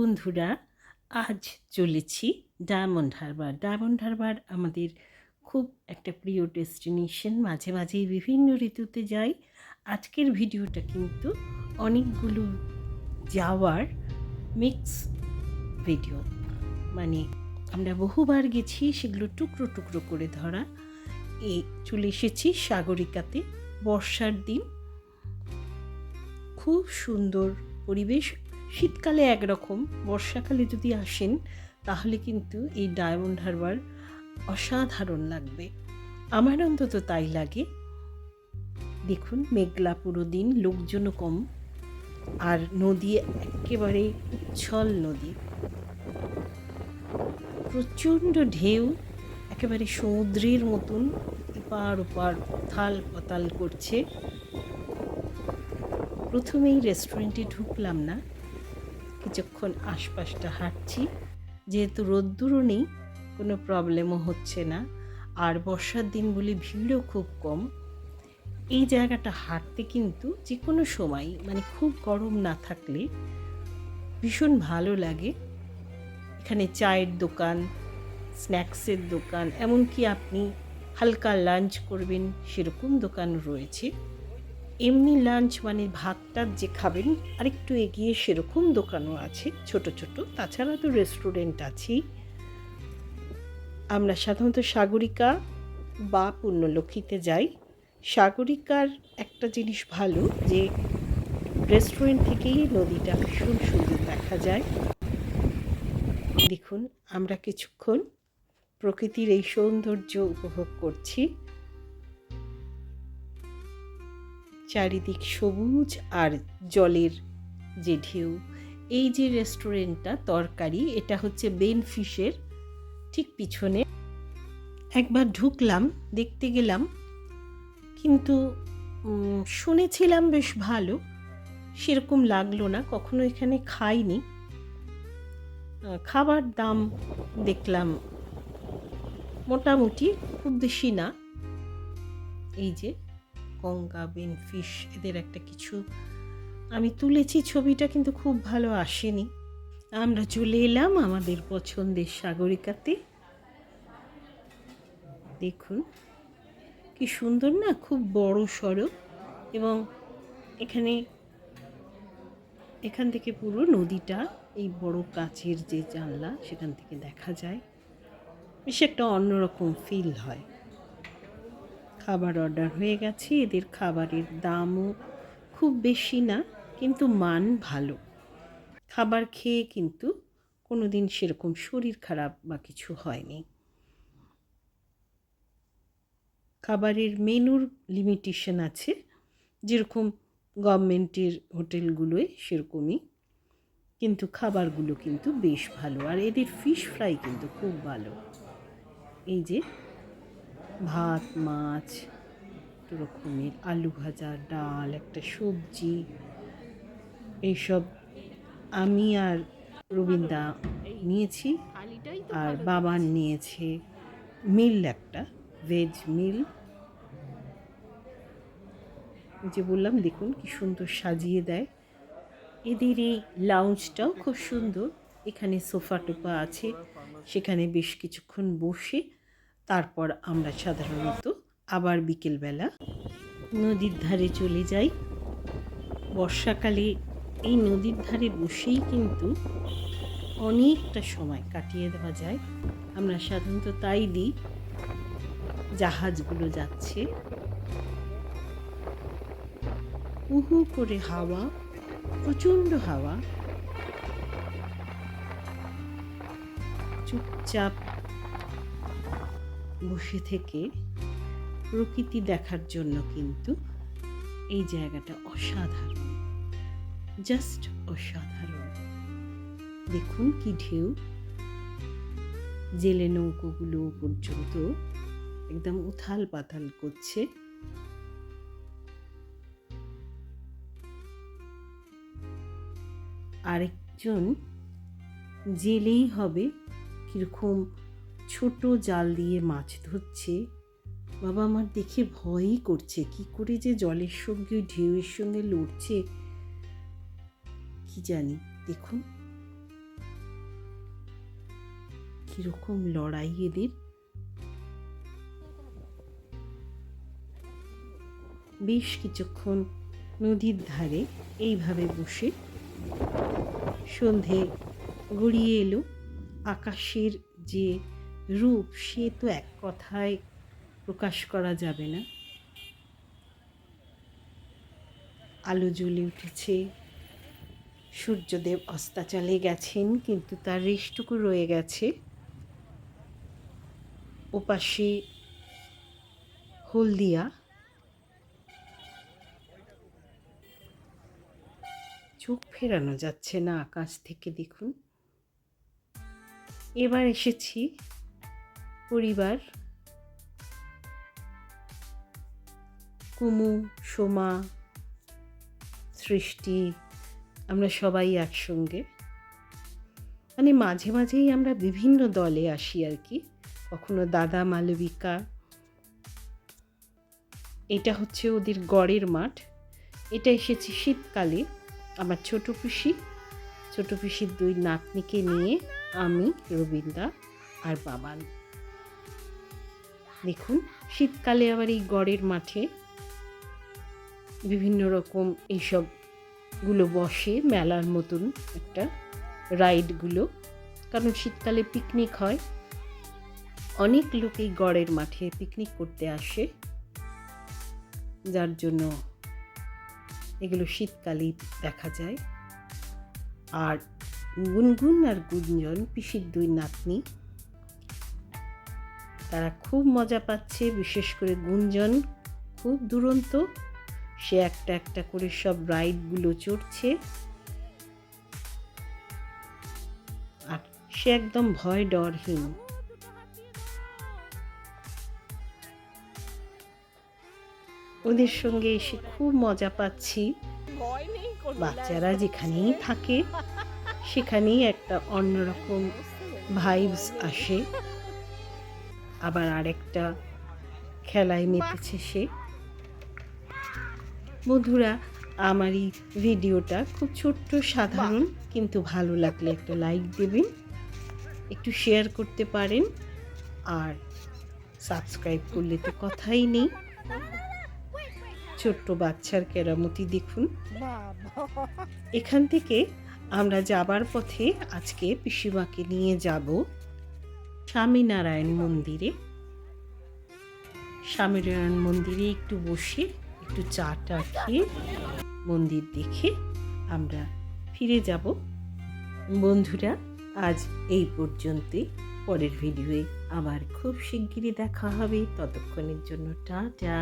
বন্ধুরা, আজ চলেছি ডায়মন্ড হারবার। ডায়মন্ড হারবার আমাদের খুব একটা প্রিয় ডেস্টিনেশন। মাঝে মাঝেই বিভিন্ন ঋতুতে যাই। আজকের ভিডিওটা কিন্তু অনেকগুলো যাওয়ার মিক্স ভিডিও মানে আমরা বহুবার গেছি, সেগুলো টুকরো টুকরো করে ধরা। এ চলে এসেছি সাগরিকাতে। বর্ষার দিন। খুব সুন্দর পরিবেশ শীতকালে একরকম, বর্ষাকালে যদি আসেন, তাহলে কিন্তু এই ডায়মন্ড হারবার অসাধারণ লাগবে। আমার অন্তত তাই লাগে। দেখুন, মেঘলা পুরো দিন, লোকজনও কম। আর নদী একেবারে উচ্ছল নদী। প্রচণ্ড ঢেউ, একেবারে সমুদ্রের মতন এপার ওপার থাল পাতাল করছে। প্রথমেই রেস্টুরেন্টে ঢুকলাম না। কিছুক্ষণ আশপাশটা হাঁটছি। যেহেতু রোদ্দুরও নেই, কোনো প্রবলেমও হচ্ছে না। আর বর্ষার দিন বলে ভিড়ও খুব কম। এই জায়গাটা হাঁটতে কিন্তু যে কোনো সময় মানে খুব গরম না থাকলে ভীষণ ভালো লাগে। এখানে চায়ের দোকান, স্ন্যাক্সের দোকান, এমনকি আপনি হালকা লাঞ্চ করবেন, সেরকম দোকান রয়েছে। এমনি লাঞ্চ মানে ভাতটা যে খাবেন, আরেকটু এগিয়ে সেরকম দোকানও আছে, ছোট ছোট। তাছাড়া তো রেস্টুরেন্ট আছেই। আমরা সাধারণত সাগরিকা বা পুণ্যলক্ষ্মীতে যাই। সাগরিকার একটা জিনিস ভালো যে রেস্টুরেন্ট থেকেই নদীটা ভীষণ সুন্দর দেখা যায়। দেখুন, আমরা কিছুক্ষণ প্রকৃতির এই সৌন্দর্য উপভোগ করছি। চারিদিক সবুজ আর জলের যে ঢেউ, এই যে রেস্টুরেন্টটা তরকারি, এটা হচ্ছে বেন ফিশের ঠিক পিছনে। একবার ঢুকলাম, দেখতে গেলাম, কিন্তু শুনেছিলাম বেশ ভালো, সেরকম লাগল না, কখনো এখানে খাইনি। খাবার দাম দেখলাম মোটামুটি খুব বেশি না। এই যে গঙ্গা, বেন, ফিশ এদের একটা কিছু। আমি তুলেছি, ছবিটা কিন্তু খুব ভালো আসেনি। আমরা চলে এলাম আমাদের পছন্দের সাগরিকাতে। দেখুন, কি সুন্দর না, খুব বড় সড়ক এবং এখানে, এখান থেকে পুরো নদীটা, এই বড় কাচের যে জানলা, সেখান থেকে দেখা যায়। বেশ একটা অন্যরকম ফিল হয়। খাবার অর্ডার হয়ে গেছে। এদের খাবারের দামও খুব বেশি না, কিন্তু মান ভালো। খাবার খেয়ে কিন্তু কোনো দিন সেরকম শরীর খারাপ বা কিছু হয়নি। খাবারের মেনুর লিমিটেশন আছে। যেরকম গভর্নমেন্টের হোটেলগুলোয় সেরকমই, কিন্তু খাবারগুলো কিন্তু বেশ ভালো। আর এদের ফিশ ফ্রাই কিন্তু খুব ভালো। এই যে ভাত, মাছ রকমের আলু ভাজা, ডাল, একটা সবজি, এইসব আমি আর রবীন্দা নিয়েছি আর বাবান নিয়েছে মিল একটা ভেজ মিল। যে বললাম, দেখুন কি সুন্দর সাজিয়ে দেয়। এদের এই লাউঞ্জটাও খুব সুন্দর। এখানে সোফা টোফা আছে, সেখানে বেশ কিছুক্ষণ বসে তারপর আমরা সাধারণত আবার বিকেলবেলা নদীর ধারে চলে যাই। বর্ষাকালে এই নদীর ধারে বসেই কিন্তু অনেকটা সময় কাটিয়ে দেওয়া যায়। আমরা সাধারণত তাই দিই। জাহাজগুলো যাচ্ছে। উহু করে হাওয়া, প্রচণ্ড হাওয়া। চুপচাপ বসে থেকে প্রকৃতি দেখার জন্য কিন্তু এই জায়গাটা অসাধারণ। জাস্ট অসাধারণ। দেখুন কি ঢেউ। জেলে নৌকোগুলো পর্যন্ত একদম উথাল পাথাল করছে। আরেকজন জেলেই হবে, কীরকম ছোট জাল দিয়ে মাছ ধরছে। বাবা আমার দেখে ভয়ই করছে, কি করে যে জলের সঙ্গে, ঢেউয়ের সঙ্গে লড়ছে। কি জানি, দেখুন। কীরকম লড়াই এদের। বেশ কিছুক্ষণ নদীর ধারে এইভাবে বসে সন্ধে গড়িয়ে এলো। আকাশের যে রূপ, সে তো এক কথায় প্রকাশ করা যাবে না। আলো জ্বলে উঠেছে। সূর্যদেব অস্তা অস্তাচলে গেছেন, কিন্তু তার রেশটুকু রয়ে গেছে। ওপাশে হলদিয়া। চোখ ফেরানো যাচ্ছে না আকাশ থেকে, দেখুন। এবার এসেছি পরিবার। কুমু, সোমা, সৃষ্টি, আমরা সবাই একসঙ্গে। মানে মাঝে মাঝেই আমরা বিভিন্ন দলে আসি আর কি। কখনো দাদা মালবিকা। এটা হচ্ছে ওদের গড়ের মাঠ। এটা এসেছে শীতকালে। আমার ছোট পিসি। ছোট পিসির দুই নাতনিকে নিয়ে আমি রবীন্দা আর বাবান। দেখুন, শীতকালে আবার এই গড়ের মাঠে বিভিন্ন রকম এইসবগুলো বসে, মেলার মতন একটা রাইডগুলো কারণ শীতকালে পিকনিক হয়। অনেক লোক এই গড়ের মাঠে পিকনিক করতে আসে। যার জন্য এগুলো শীতকালেই দেখা যায়। আর গুনগুন আর গুঞ্জন, পিসির দুই নাতনি তারা খুব মজা পাচ্ছে, বিশেষ করে গুঞ্জন খুব দুরন্ত। সে একটা একটা করে সব রাইডগুলো চড়ছে। আর সে একদম ভয় ডরহীন। ওদের সঙ্গে এসে খুব মজা পাচ্ছি। বাচ্চারা যেখানেই থাকে, সেখানেই একটা অন্যরকম ভাইবস আসে। আবার আরেকটা খেলায় মেতেছে সে। বন্ধুরা আমার এই ভিডিওটা খুব ছোট্ট সাধারণ কিন্তু ভালো লাগলে একটা লাইক দেবেন একটু শেয়ার করতে পারেন আর সাবস্ক্রাইব করলে তো কথাই নেই। ছোট্ট বাচ্চার কেরামতি দেখুন। এখান থেকে আমরা যাবার পথে আজকে পিসিমাকে নিয়ে যাব। স্বামীনারায়ণ মন্দিরে। স্বামীনারায়ণ মন্দিরে একটু বসে, একটু চা টা খেয়ে মন্দির দেখে আমরা ফিরে যাব। বন্ধুরা, আজ এই পর্যন্তই পরের ভিডিওয়ে আবার খুব শিগগিরই দেখা হবে। ততক্ষণের জন্য টাটা।